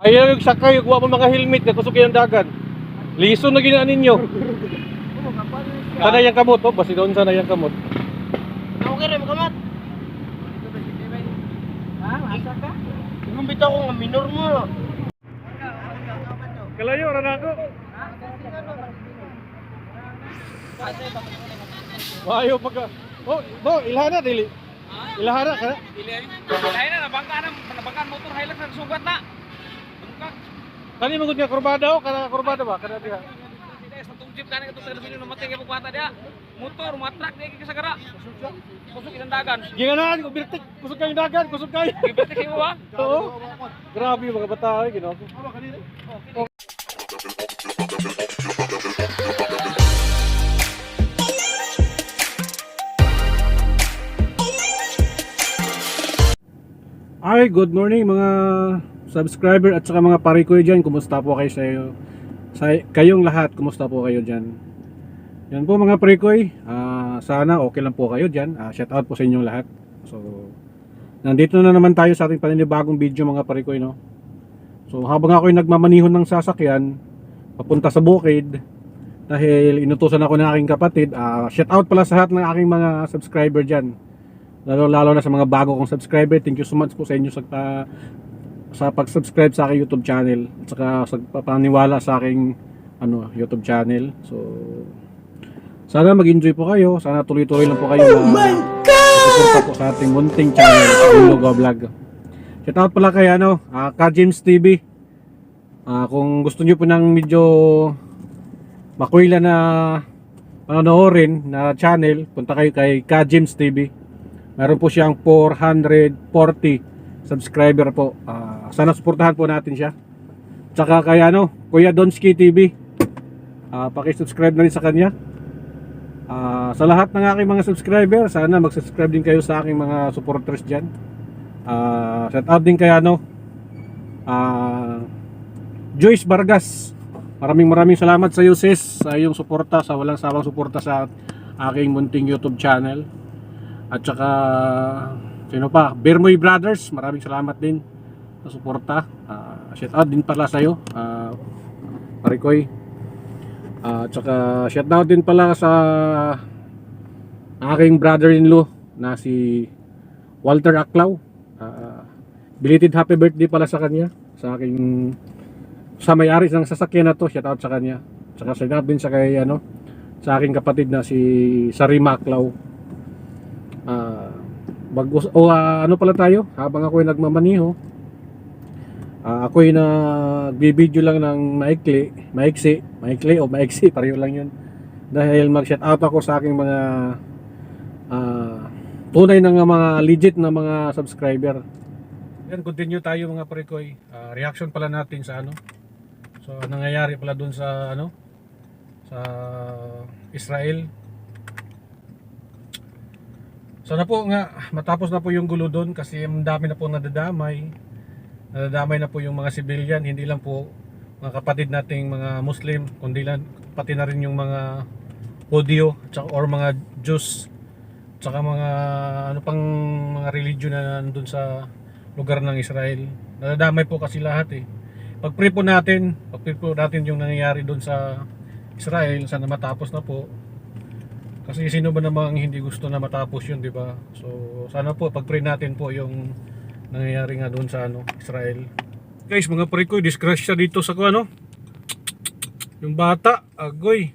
Ayaw yung sakay, kuha mo mga helmet, nakusok yung dagan. Liso na ginaan ninyo. Sana yung kamot, oh, basi doon sana yung kamot. Okay rin, kamat. Ha? Asa ka? Gumbit ako nga minor mo. Kalayo, rana ako. Mayo pagka... Oh, bo, ilhana dili. Ilhana ka. Lain na, nabangkaan, nabangkaan motor Hilux na sugat na. Kani mangud nga kurbada o kana kurbada ba kana diha. Tidak, sa tong jeep kanin ito sa sini namatay kay pagwata dia. Motor, matrak dia kay sagara. Kusog inandagan. Ginganaan ko birtik kusog kay dagan, kusog kay. Giberte kay wa. Oo. Grabe mga bata ay ginoo. Ay, good morning mga subscriber at saka mga pare ko dyan. Kumusta po kayo sa, sa kayong lahat? Kumusta po kayo dyan? Yan po mga pare ko. Ah, sana okay lang po kayo dyan. Ah, shout out po sa inyong lahat. So, nandito na naman tayo sa ating panibagong video mga pare ko. No? So, habang ako'y nagmamanihon ng sasakyan, papunta sa bukid, dahil inutusan ako ng aking kapatid, ah, shout out pala sa lahat ng aking mga subscriber dyan lalo lalo na sa mga bago kong subscriber thank you so much po sa inyo sa sa pag-subscribe sa aking YouTube channel at saka sa papaniwala sa aking ano YouTube channel. So sana mag-enjoy po kayo. Sana tuloy-tuloy lang po kayo oh my God! po sa ating munting channel yung Logo Vlog. Shout out pala kay ano uh, Ka James TV Ah, kung gusto niyo po ng medyo makuila na panonoorin na channel punta kayo kay Ka James TV Meron po siyang 440 subscriber po. Ah, sana suportahan po natin siya. Tsaka kay ano, Kuya Donski TV. Ah, paki-subscribe na rin sa kanya. Ah, sa lahat ng aking mga subscriber, sana mag-subscribe din kayo sa aking mga supporters diyan. Ah, shout out din kay ano, ah, Joyce Vargas. Maraming maraming salamat sa iyo sis sa iyong suporta sa walang sawang suporta sa aking munting YouTube channel. At saka sino pa? Bermoy Brothers, maraming salamat din sa suporta. Uh, shout out din pala sa iyo, uh. Ah, at saka shout out din pala sa aking brother-in-law na si Walter Aklaw. Ah, belated happy birthday pala sa kanya sa aking sa may-ari ng sasakyan na to. Shout out sa kanya. Saka shout out din sa kay ano sa aking kapatid na si Sarima Aklaw. Ah, bagus o ah, ano pala tayo? Habang ako ay nagmamaniho ah, ako ay nagbibideo lang ng maikli maiksi maikli o maiksi pareho lang yun. Dahil mag shout out ako sa aking mga ah, tunay na nga mga legit na mga subscriber. Yan continue tayo mga prekoy Ah, reaction pala natin sa ano? So nangyayari pala dun sa ano? Sa Israel Sana po nga matapos na po yung gulo doon kasi ang dami na po nadadamay. Nadadamay na po yung mga civilian, hindi lang po mga kapatid nating mga Muslim, kundi lang pati na rin yung mga Audio tsaka or mga Jews tsaka mga ano pang mga religion na nandun sa lugar ng Israel. Nadadamay po kasi lahat eh. Pag-pray po natin, pag-pray po natin yung nangyayari doon sa Israel, sana matapos na po. Kasi sino ba namang hindi gusto na matapos yun, di ba? So, sana po pag-pray natin po yung nangyayari nga doon sa ano, Israel. Guys, mga pre ko, disgrasya dito sa ano. Yung bata, agoy.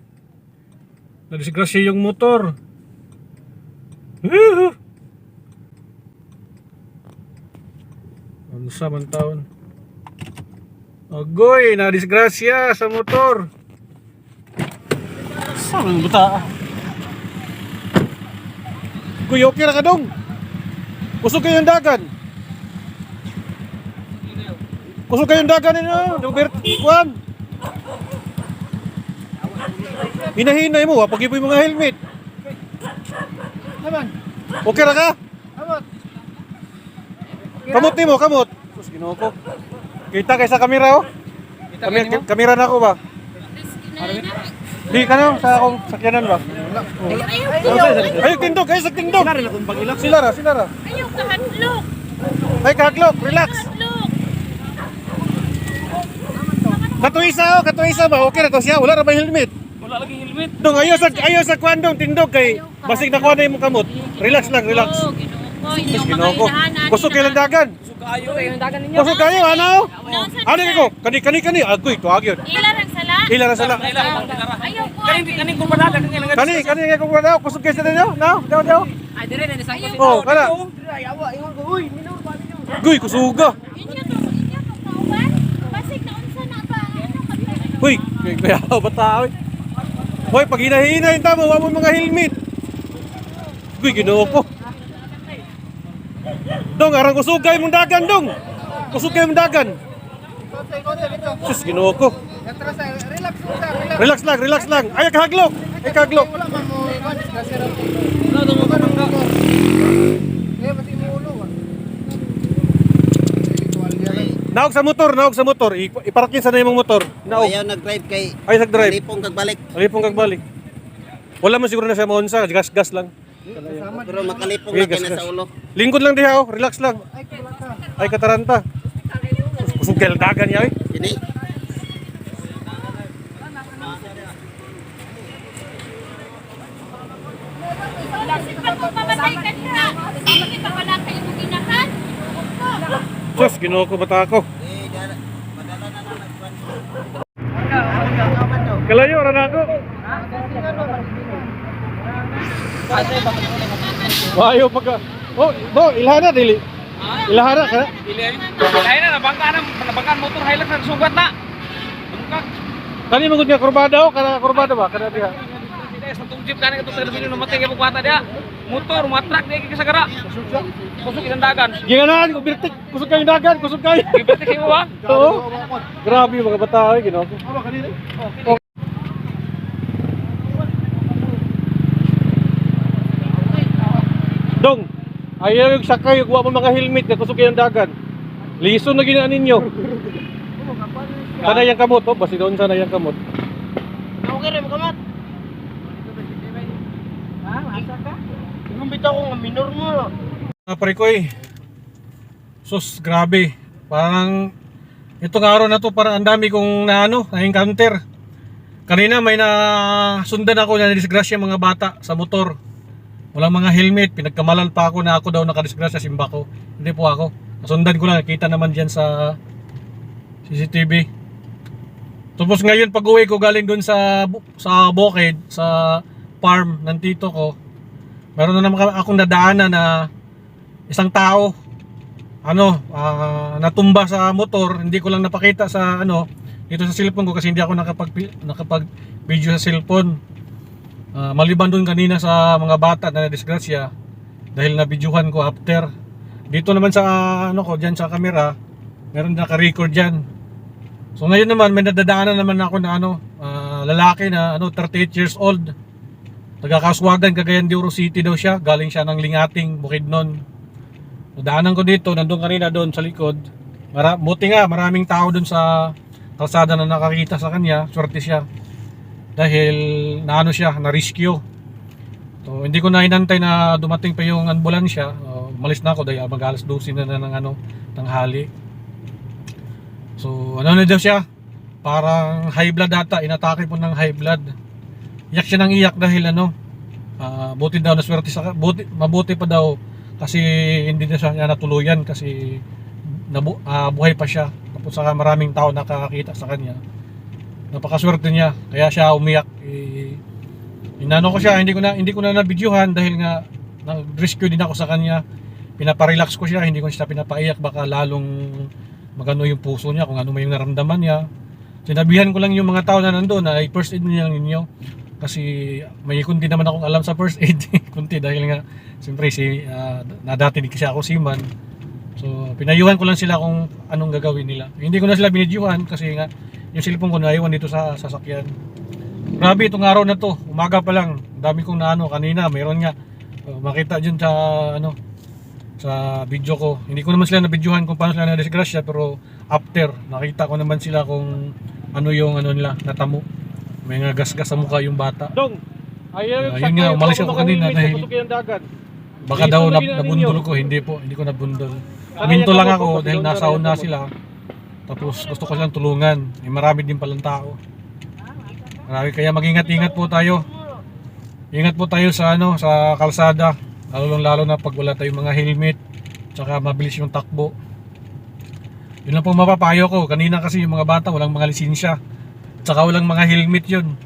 Na-disgrasya yung motor. Ano sa man taon? Agoy, na-disgrasya sa motor. Saan ang bata? Kuya, okay ra ka dong. Kusog kayong dagan. Kusog kayong dagan ninyo. Dubert, kuan. Hinahinay mo, ha? Pag-ipoy mga helmet. Naman. Okay ra ka? Amot. Kamot nimo, kamot. Sus, ginoo ko. Kita kay sa kamera, oh. Kamera, kamera na ako ba? Di ka na, sa akong sakyanan ba? Ay, tindog, ay, sa tindog. Sila rin akong pangilak. Sila ra, sila ra. Ayaw kahadlok. Ay, kahaglok, relax. Hadlok. Katuisa, oh, katuisa ba? Okay na to siya. Wala na ba helmet? Wala lagi helmet. Dong, ayaw sa ayaw sa kwandong tindog kay basig na kuha na yung kamot. Relax lang, relax. Ginoko. makailahanan. Kusog kayo lang dagan. Ninyo. Kusog kayo, ano? Ano ko? Kani kani kani agoy to agyon. Ila lang sala? Ila ra sala. Ayaw ko. Kaning kaning ko kaning nga. Kani kani nga ko daw kusog kayo sa daw. Now, daw daw. Ay dire na sa ko. Oh, kana. Ayawa, ingon ko, uy, minor ba ninyo? Guy? Ano ka Uy, kay kaya bata oy. Hoy, pag hinahinay ta mo, wa mo mga helmet. Guy ginoo ko. Dong, arang kusugay mong dagan dong. Kusugay mong dagan. Sus, ginoo ko. Relax lang, relax lang. Ay, kahaglok. Ay, kahaglok. Naog sa motor, naog sa motor. Iparakin sa na yung motor. Naog. Ayaw nag-drive kay Ay, nag-drive. Lipong kagbalik. Ay, pong kagbalik. Wala man siguro na siya maunsa. Gas-gas lang. Pero makalipong Okay, na sa ulo. Lingkod lang diha, oh. Relax lang. Ay, kataranta. Kusog kayo dagan niya, eh. Ini. Sus, ginoo ko bata ako. Kalayo, ra na ako. Wayo pagka... Oh, bo, ilhana dili. Ilhana ka. Na nabangka na nabangka motor Hilux na sugat na. Bangka. Kani magud nga kurbada oh, kana kurbada ba? Kana diha. Sa tong jeep kaning itong sa sino namatay kay pagwata dia. Motor, matrak di kay kasagara. Kusog ilang dagan. Ginganaan ko birtik, kusog kayo dagan, kusog kayo. Giberte kay mo ba? Oo. Grabe mga bata ay ginoo ko. Dong, ayaw yung sakay, yung mo mga helmet, na kusog kayo ng dagan. Liso na ginaan ninyo. Sana yung kamot, oh, basi doon sana yung kamot. Okay rin, makamat. Ha, asa ka? Ingon bitaw ko nga minor mo. Mga pare ko eh. Sus, grabe. Parang itong araw na to parang ang dami kong na ano, na-encounter. Kanina may na sundan ako na disgrasya mga bata sa motor. Walang mga helmet, pinagkamalan pa ako na ako daw nakadisgrasya simba ko. Hindi po ako. Nasundan ko lang, nakita naman diyan sa CCTV. Tapos ngayon pag uwi ko galing doon sa sa Bukid, sa farm ng tito ko, meron na naman akong nadaanan na isang tao ano ah, natumba sa motor hindi ko lang napakita sa ano dito sa cellphone ko kasi hindi ako nakapag nakapag video sa cellphone Ah, maliban doon kanina sa mga bata na disgrasya dahil na videohan ko after dito naman sa ano ko diyan sa camera meron naka-record diyan so ngayon naman may nadadaanan naman ako na ano ah, lalaki na ano 38 years old Taga-Kaswagan, Cagayan de Oro City daw siya. Galing siya ng Lingating, Bukidnon. Daanan ko dito, nandun kanina doon sa likod. Mara buti nga, maraming tao doon sa kalsada na nakakita sa kanya. Swerte siya. Dahil naano siya, na-rescue. So, hindi ko na inantay na dumating pa yung ambulansya. Uh, umalis na ako dahil mag alas 12 na, na ng ano, tanghali. So, ano na daw siya? Parang high blood data, inatake po ng high blood iyak siya ng iyak dahil ano ah, buti daw na swerte sa buti, mabuti pa daw kasi hindi na siya natuluyan kasi nabu, ah, buhay pa siya tapos saka maraming tao nakakakita sa kanya napakaswerte niya. Kaya siya umiyak. Eh, inano ko siya hindi ko na hindi ko na nabidyohan dahil nga nag-rescue din ako sa kanya. Pinaparelax ko siya hindi ko siya pinapaiyak. Baka lalong magano yung puso niya kung ano may naramdaman niya. Sinabihan ko lang yung mga tao na nandoon na ay first aid niya ninyo. Kasi may kunti naman akong alam sa first aid. Kunti dahil nga siyempre si ah, na dati di kasi ako seaman so pinayuhan ko lang sila kung anong gagawin nila. Hindi ko na sila binidyuhan kasi nga yung cellphone ko naiwan dito sa sasakyan. Grabe itong araw na to. Umaga pa lang. Dami kong naano. Kanina mayroon nga. Oh, makita dyan sa ano sa video ko. Hindi ko naman sila nabidyuhan kung paano sila na disgrasya pero after nakita ko naman sila kung ano yung ano nila natamo. May nga gasgas sa mukha yung bata. Dong ayaw yung yun nga umalis ako kanina dahil baka daw nabundol ko. Hindi po hindi ko nabundol. Minto lang ako dahil nasa una sila Tapos gusto ko silang tulungan. Eh, marami din palang tao. Marami kaya mag-ingat-ingat po tayo. Ingat po tayo sa ano sa kalsada. Lalo lalo na pag wala tayong mga helmet. Tsaka mabilis yung takbo. Yun lang po mapapayo ko. Kanina kasi yung mga bata walang mga lisensya. Tsaka walang mga helmet yun.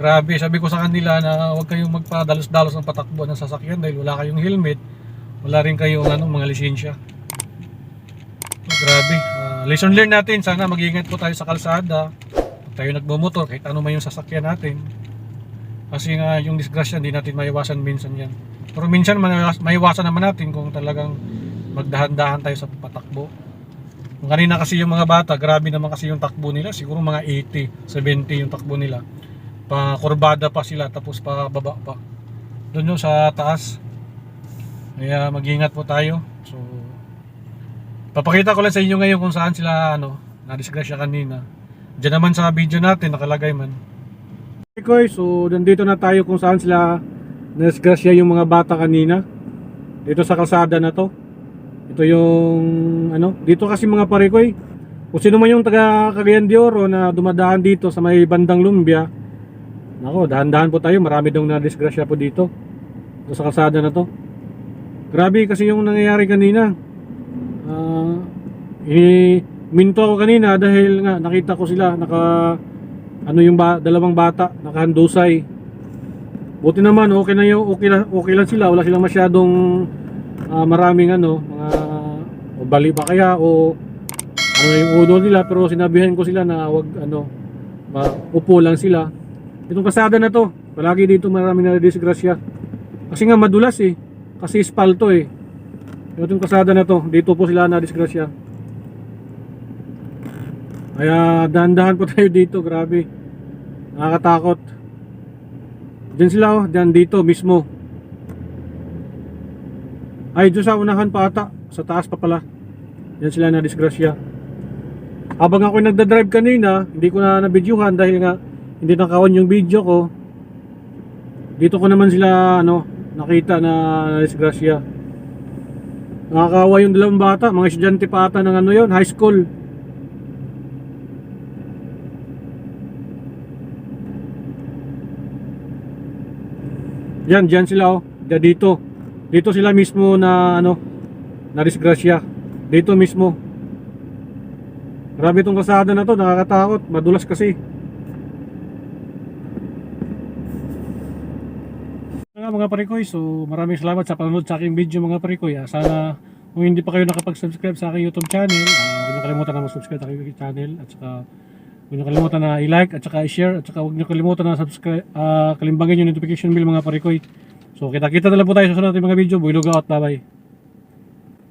Grabe, sabi ko sa kanila na huwag kayong magpadalos-dalos ng patakbo ng sasakyan dahil wala kayong helmet. Wala rin kayong ano, mga lisensya. So, grabe. Lesson learned natin. Sana mag-ingat po tayo sa kalsada. Pag tayo nagmumotor, kahit ano man yung sasakyan natin. Kasi nga yung disgrasya, hindi natin maiwasan minsan yan. Pero minsan maiwas- maiwasan naman natin kung talagang magdahan-dahan tayo sa patakbo. Kanina kasi yung mga bata, grabe naman kasi yung takbo nila. Siguro mga 80, 70 yung takbo nila. Pa kurbada pa sila tapos pa baba pa. Doon yung sa taas. Kaya mag-ingat po tayo. So papakita ko lang sa inyo ngayon kung saan sila ano, na-disgrasya kanina. Diyan naman sa video natin nakalagay man. Okay, so nandito na tayo kung saan sila na-disgrasya yung mga bata kanina. Dito sa kalsada na to. Ito yung ano, dito kasi mga parikoy. Kung sino man yung taga Cagayan de Oro na dumadaan dito sa may bandang Lumbia, Nako, dahan-dahan po tayo. Marami dong na-disgrasya po dito. Dito sa kalsada na to. Grabe kasi yung nangyayari kanina. Ah, eh, minto ako kanina dahil nga nakita ko sila naka ano yung ba, dalawang bata nakahandusay. Buti naman okay na yung okay, lang, okay lang sila. Wala silang masyadong ah, maraming ano, mga o bali ba kaya o ano yung uno nila pero sinabihan ko sila na wag ano upo lang sila Itong kasada na to, palagi dito marami na disgrasya. Kasi nga madulas eh. Kasi espalto eh. Itong kasada na to, dito po sila na disgrasya. Kaya dahan-dahan po tayo dito, grabe. Nakakatakot. Diyan sila oh, diyan dito mismo. Ay, doon sa unahan pa ata, sa taas pa pala. Diyan sila na disgrasya. Habang ako nagda-drive kanina, hindi ko na nabidyuhan dahil nga hindi nakaon yung video ko dito ko naman sila ano nakita na disgrasya nakakawa yung dalawang bata mga estudyante pa ata ng ano yon high school. Yan dyan sila oh. Diyan dito. Dito sila mismo na ano na disgrasya. Dito mismo. Grabe itong kasada na to nakakatakot. Madulas kasi mga parikoy, so maraming salamat sa panonood sa aking video mga parikoy. Ah, sana kung hindi pa kayo nakapag-subscribe sa aking YouTube channel, ah, huwag niyo kalimutan na mag-subscribe sa aking channel at saka huwag niyo kalimutan na i-like at saka i-share at saka huwag niyo kalimutan na subscribe, ah, kalimbangan yung notification bell mga parikoy. So kita-kita na lang po tayo sa sunod nating mga video. Builuga out, bye bye.